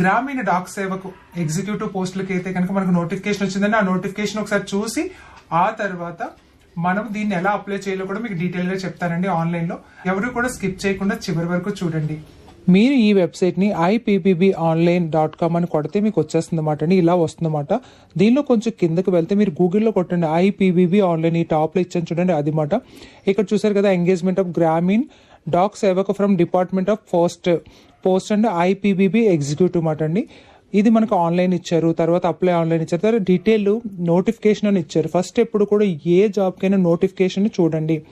గ్రామీణ డాక్ సేవకు ఎగ్జిక్యూటివ్ పోస్టులకి అయితే కనుక మనకు నోటిఫికేషన్ వచ్చిందండి. ఆ నోటిఫికేషన్ ఒకసారి చూసి ఆ తర్వాత మనం దీన్ని ఎలా అప్లై చేయాలో కూడా మీకు డీటెయిల్గా చెప్తానండి ఆన్లైన్లో ఎవరు కూడా స్కిప్ చేయకుండా చివరి వరకు చూడండి. మీరు ఈ వెబ్సైట్ని ఐపీపీబీ ఆన్లైన్ డాట్ కామ్ అని కొడితే మీకు వచ్చేస్తుంది అనమాట అండి. ఇలా వస్తుందన్నమాట దీనిలో కొంచెం కిందకి వెళ్తే మీరు గూగుల్లో కొట్టండి ఐపీబీబీ ఆన్లైన్ ఈ టాప్లో ఇచ్చాను చూడండి అది మాట ఇక్కడ చూసారు కదా engagement of Gramin Dak Sevak from department of post post and IPBB executive మాట అండి. ఇది మనకు ఆన్లైన్ ఇచ్చారు తర్వాత అప్లై ఆన్లైన్ ఇచ్చారు తర్వాత డీటెయిల్ నోటిఫికేషన్ అని ఇచ్చారు. ఫస్ట్ ఎప్పుడు కూడా ఏ జాబ్కైనా నోటిఫికేషన్ చూడండి.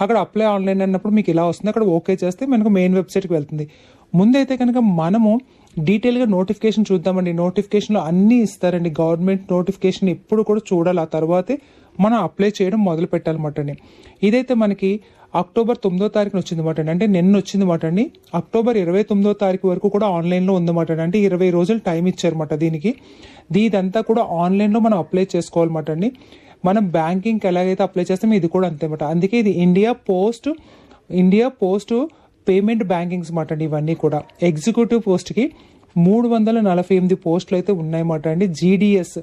అక్కడ అప్లై ఆన్లైన్ అన్నప్పుడు మీకు ఇలా వస్తుంది అక్కడ ఓకే చేస్తే మనకు మెయిన్ వెబ్సైట్కి వెళ్తుంది. ముందైతే కనుక మనము డీటెయిల్గా నోటిఫికేషన్ చూద్దామండి. నోటిఫికేషన్లో అన్నీ ఇస్తారండి. గవర్నమెంట్ నోటిఫికేషన్ ఎప్పుడు కూడా చూడాలి. ఆ తర్వాతే మనం అప్లై చేయడం మొదలు పెట్టాలన్నమాట అండి. ఇదైతే మనకి అక్టోబర్ తొమ్మిదో తారీఖున వచ్చింది మాట అండి. అంటే నిన్న వచ్చింది మాట అండి. అక్టోబర్ ఇరవై తొమ్మిదో తారీఖు వరకు కూడా ఆన్లైన్లో ఉందన్నమాట అండి. అంటే ఇరవై రోజులు టైం ఇచ్చారన్నమాట దీనికి. దీదంతా కూడా ఆన్లైన్లో మనం అప్లై చేసుకోవాలన్నమాట అండి. మనం బ్యాంకింగ్కి ఎలాగైతే అప్లై చేస్తామో ఇది కూడా అంతే అందుకే ఇది India Post India Post payment bankings మాట అండి ఇవన్నీ కూడా. ఎగ్జిక్యూటివ్ పోస్ట్కి మూడు వందల నలభై ఎనిమిది పోస్టులు అయితే ఉన్నాయన్నమాట అండి. GDS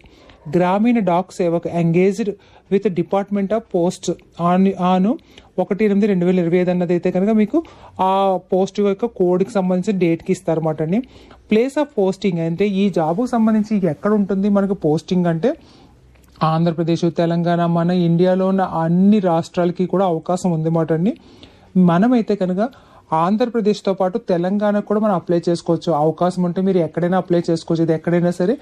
Gramin Dak Sevak engaged with department of post on ఆను ఒకటి ఎనిమిది రెండు వేల ఇరవై ఐదు అన్నది అయితే కనుక మీకు ఆ పోస్ట్ యొక్క కోడ్కి సంబంధించిన డేట్కి ఇస్తారన్నమాట అండి. ప్లేస్ ఆఫ్ పోస్టింగ్ అంటే ఈ జాబ్కు సంబంధించి ఎక్కడ ఉంటుంది మనకు పోస్టింగ్ అంటే ఆంధ్రప్రదేశ్ తెలంగాణ మన ఇండియాలో ఉన్న అన్ని రాష్ట్రాలకి కూడా అవకాశం ఉందన్నమాట అండి. మనమైతే కనుక ఆంధ్రప్రదేశ్తో పాటు తెలంగాణకు కూడా మనం అప్లై చేసుకోవచ్చు. అవకాశం ఉంటే మీరు ఎక్కడైనా అప్లై చేసుకోవచ్చు. ఇది ఎక్కడైనా సరే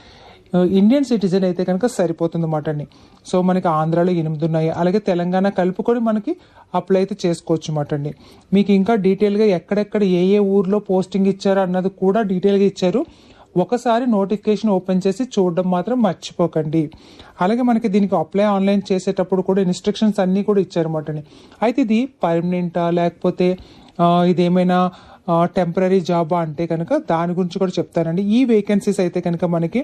ఇండియన్ సిటిజన్ అయితే కనుక సరిపోతుంది అన్నమాట అండి సో మనకి ఆంధ్రాలో ఎనిమిది ఉన్నాయి అలాగే తెలంగాణ కలుపుకొని మనకి అప్లై అయితే చేసుకోవచ్చు అన్నమాట అండి మీకు ఇంకా డీటెయిల్గా ఎక్కడెక్కడ ఏ ఏ ఊర్లో పోస్టింగ్ ఇచ్చారు అన్నది కూడా డీటెయిల్గా ఇచ్చారు. ఒకసారి నోటిఫికేషన్ ఓపెన్ చేసి చూడడం మాత్రం మర్చిపోకండి. అలాగే మనకి దీనికి అప్లై ఆన్లైన్ చేసేటప్పుడు కూడా ఇన్స్ట్రక్షన్స్ అన్నీ కూడా ఇచ్చారన్నమాట అండి అయితే ఇది పర్మనెంటా లేకపోతే ఇదేమైనా టెంపరీ జాబా అంటే కనుక దాని గురించి కూడా చెప్తానండి. ఈ వేకెన్సీస్ అయితే కనుక మనకి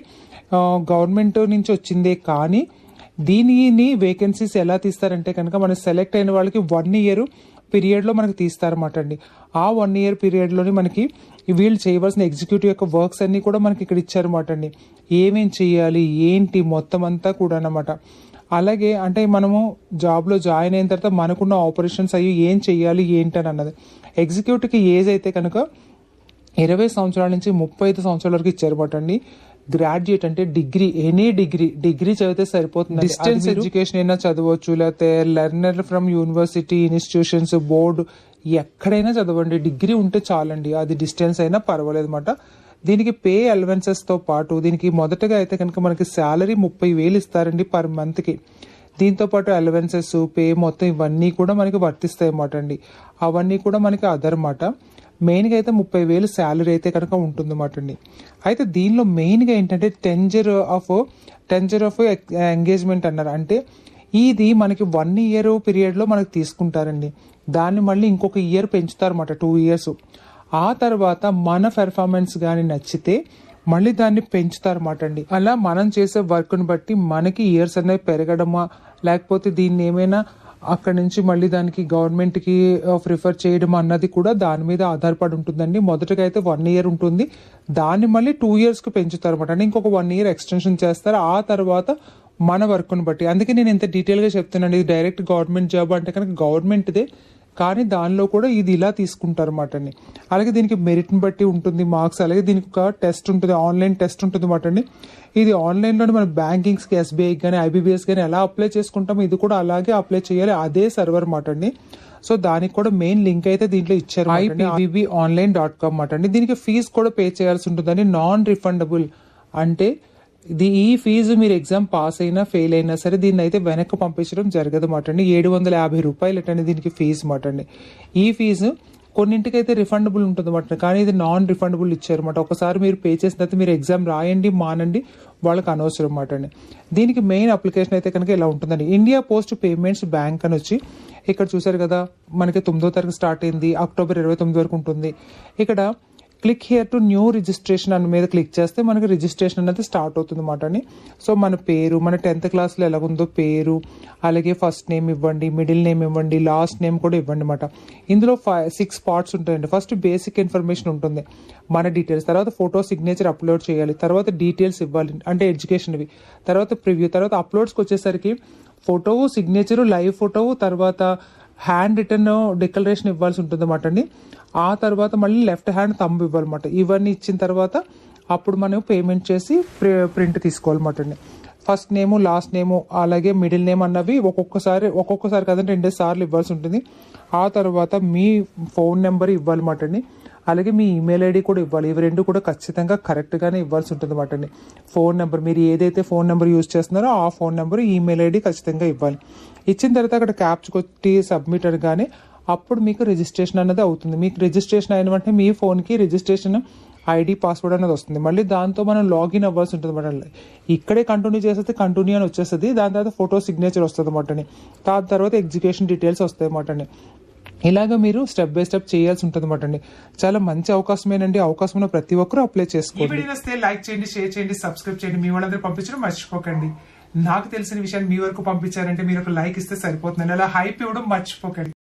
గవర్నమెంట్ నుంచి వచ్చిందే కానీ దీనిని వేకెన్సీస్ ఎలా తీస్తారంటే కనుక మనం సెలెక్ట్ అయిన వాళ్ళకి వన్ ఇయర్ పీరియడ్లో మనకి తీస్తారన్నమాట అండి ఆ వన్ ఇయర్ పీరియడ్లోని మనకి వీళ్ళు చేయవలసిన ఎగ్జిక్యూటివ్ యొక్క వర్క్స్ అన్నీ కూడా మనకి ఇక్కడ ఇచ్చారన్నమాట అండి ఏమేం చేయాలి ఏంటి మొత్తం అంతా కూడా అనమాట అలాగే అంటే మనము జాబ్లో జాయిన్ అయిన తర్వాత మనకున్న ఆపరేషన్స్ అయ్యి ఏం చేయాలి ఏంటి అని అన్నది ఎగ్జిక్యూటివ్కి ఏజ్ అయితే కనుక ఇరవై సంవత్సరాల నుంచి ముప్పై ఐదు సంవత్సరాల వరకు ఇచ్చారన్నమాట అండి గ్రాడ్యుయేట్ అంటే డిగ్రీ ఎనీ డిగ్రీ డిగ్రీ చదివితే సరిపోతుంది డిస్టెన్స్ ఎడ్యుకేషన్ అయినా చదవచ్చు లేకపోతే learner from university institutions board ఎక్కడైనా చదవండి. డిగ్రీ ఉంటే చాలండి. అది డిస్టెన్స్ అయినా పర్వాలేదు అనమాట దీనికి పే అలవెన్సెస్తో పాటు దీనికి మొదటగా అయితే కనుక మనకి శాలరీ ముప్పై వేలు ఇస్తారండి పర్ మంత్కి. దీంతో పాటు అలవెన్సెస్ పే మొత్తం ఇవన్నీ కూడా మనకి వర్తిస్తాయి అన్నమాట అండి. అవన్నీ కూడా మనకి అదర్ మాట మెయిన్గా అయితే ముప్పై వేలు శాలరీ అయితే కనుక ఉంటుంది అన్నమాట అండి అయితే దీనిలో మెయిన్గా ఏంటంటే tenure of tenure of engagement అన్నారు. అంటే ఇది మనకి వన్ ఇయర్ పీరియడ్లో మనకి తీసుకుంటారండి. దాన్ని మళ్ళీ ఇంకొక ఇయర్ పెంచుతారన్నమాట టూ ఇయర్స్. ఆ తర్వాత మన పెర్ఫార్మెన్స్ కానీ నచ్చితే మళ్ళీ దాన్ని పెంచుతారన్నమాట అండి అలా మనం చేసే వర్క్ని బట్టి మనకి ఇయర్స్ అనేవి పెరగడమా లేకపోతే దీన్ని ఏమైనా అక్కడ నుంచి మళ్ళీ దానికి గవర్నమెంట్కి ప్రిఫర్ చేయడం అన్నది కూడా దాని మీద ఆధారపడి ఉంటుందండి. మొదటగా అయితే వన్ ఇయర్ ఉంటుంది. దాన్ని మళ్ళీ టూ ఇయర్స్కి పెంచుతారు అనమాట అంటే ఇంకొక వన్ ఇయర్ ఎక్స్టెన్షన్ చేస్తారు. ఆ తర్వాత మన వర్క్ని బట్టి. అందుకే నేను ఇంత డీటెయిల్గా చెప్తున్నాను. ఇది డైరెక్ట్ గవర్నమెంట్ జాబ్ అంటే కనుక గవర్నమెంట్దే కానీ దానిలో కూడా ఇది ఇలా తీసుకుంటారు అన్నమాటండి అలాగే దీనికి మెరిట్ని బట్టి ఉంటుంది మార్క్స్ అలాగే దీనికి ఒక టెస్ట్ ఉంటుంది ఆన్లైన్ టెస్ట్ ఉంటుంది అన్నమాటండి ఇది ఆన్లైన్లోనే మన బ్యాంకింగ్స్కి ఎస్బీఐ కానీ ఐబీబీఎస్ కానీ ఎలా అప్లై చేసుకుంటామో ఇది కూడా అలాగే అప్లై చేయాలి అదే సర్వర్ మాట అండి సో దానికి కూడా మెయిన్ లింక్ అయితే దీంట్లో ఇచ్చారు ఐపీబీబీ ఆన్లైన్ డాట్ కామ్ మాట అండి దీనికి ఫీజు కూడా పే చేయాల్సి ఉంటుందండి. నాన్ రిఫండబుల్ అంటే ఇది ఈ ఫీజు మీరు ఎగ్జామ్ పాస్ అయినా ఫెయిల్ అయినా సరే దీన్ని అయితే వెనక్కి పంపించడం జరగదు మాట అండి. ఏడు వందల యాభై రూపాయలు అంటే దీనికి ఫీజు మాట అండి. ఈ ఫీజు కొన్నింటికైతే రిఫండబుల్ ఉంటుంది మాట కానీ ఇది నాన్ రిఫండబుల్ ఇచ్చారన్నమాట ఒకసారి మీరు పే చేసిన తర్వాత మీరు ఎగ్జామ్ రాయండి మానండి వాళ్ళకి అనవసరం మాట అండి. దీనికి మెయిన్ అప్లికేషన్ అయితే కనుక ఇలా ఉంటుందండి. ఇండియా పోస్ట్ పేమెంట్స్ బ్యాంక్ అని వచ్చి ఇక్కడ చూసారు కదా మనకి తొమ్మిదో తారీఖు స్టార్ట్ అయింది అక్టోబర్ ఇరవై తొమ్మిది వరకు ఉంటుంది. ఇక్కడ click here to new registration అని మీద క్లిక్ చేస్తే మనకి రిజిస్ట్రేషన్ అనేది స్టార్ట్ అవుతుంది అనమాట అండి. సో మన పేరు మన టెన్త్ క్లాస్లో ఎలాగుందో పేరు అలాగే ఫస్ట్ నేమ్ ఇవ్వండి మిడిల్ నేమ్ ఇవ్వండి లాస్ట్ నేమ్ కూడా ఇవ్వండి అనమాట ఇందులో ఫైవ్ సిక్స్ పార్ట్స్ ఉంటాయండి. ఫస్ట్ బేసిక్ ఇన్ఫర్మేషన్ ఉంటుంది. మన డీటెయిల్స్ తర్వాత ఫోటో సిగ్నేచర్ అప్లోడ్ చేయాలి తర్వాత డీటెయిల్స్ ఇవ్వాలి అంటే ఎడ్యుకేషన్వి తర్వాత ప్రివ్యూ తర్వాత అప్లోడ్స్కి వచ్చేసరికి ఫోటో సిగ్నేచరు లైవ్ ఫోటో తర్వాత హ్యాండ్ రిటర్న్ డిక్లరేషన్ ఇవ్వాల్సి ఉంటుంది అండి. ఆ తర్వాత మళ్ళీ లెఫ్ట్ హ్యాండ్ తంబ్ ఇవ్వాలన్నమాట. ఇవన్నీ ఇచ్చిన తర్వాత అప్పుడు మనం పేమెంట్ చేసి ప్రింట్ తీసుకోవాలన్నమాట అండి. ఫస్ట్ నేము లాస్ట్ నేము అలాగే మిడిల్ నేమ్ అన్నవి ఒక్కొక్కసారి ఒక్కొక్కసారి కదంటే రెండు సార్లు ఇవ్వాల్సి ఉంటుంది. ఆ తర్వాత మీ ఫోన్ నెంబర్ ఇవ్వాలి మాటండి. అలాగే మీ ఈమెయిల్ ఐడి కూడా ఇవ్వాలి. ఇవి రెండు కూడా ఖచ్చితంగా కరెక్ట్గానే ఇవ్వాల్సి ఉంటుంది అన్నమాట అండి ఫోన్ నెంబర్ మీరు ఏదైతే ఫోన్ నెంబర్ యూజ్ చేస్తున్నారో ఆ ఫోన్ నెంబర్ ఈమెయిల్ ఐడి ఖచ్చితంగా ఇవ్వాలి. ఇచ్చిన తర్వాత అక్కడ క్యాప్చ్ కొట్టి సబ్మిట్ అనగానే అప్పుడు మీకు రిజిస్ట్రేషన్ అనేది అవుతుంది. మీకు రిజిస్ట్రేషన్ అయిన వెంటనే మీ ఫోన్కి రిజిస్ట్రేషన్ ఐడి పాస్వర్డ్ అనేది వస్తుంది. మళ్ళీ దాంతో మనం లాగిన్ అవ్వాల్సి ఉంటుంది అనమాట ఇక్కడే కంటిన్యూ చేస్తే కంటిన్యూ అని వచ్చేస్తుంది. దాని తర్వాత ఫోటో సిగ్నేచర్ వస్తుంది అనమాట దాని తర్వాత ఎగ్జిక్యూషన్ డీటెయిల్స్ వస్తాయి అన్నమాట. ఇలాగ మీరు స్టెప్ బై స్టెప్ చేయాల్సి ఉంటుంది అనమాట అండి చాలా మంచి అవకాశమేనండి అవకాశం ఉన్న ప్రతి ఒక్కరూ అప్లై చేసుకోండి. వస్తే లైక్ చేయండి షేర్ చేయండి సబ్స్క్రైబ్ చేయండి. మీ వాళ్ళందరూ పంపించడం మర్చిపోకండి. నాకు తెలిసిన విషయాన్ని మీ వరకు పంపించారంటే మీరు ఒక లైక్ ఇస్తే సరిపోతుంది అలా హైప్ ఇవ్వడం మర్చిపోకండి.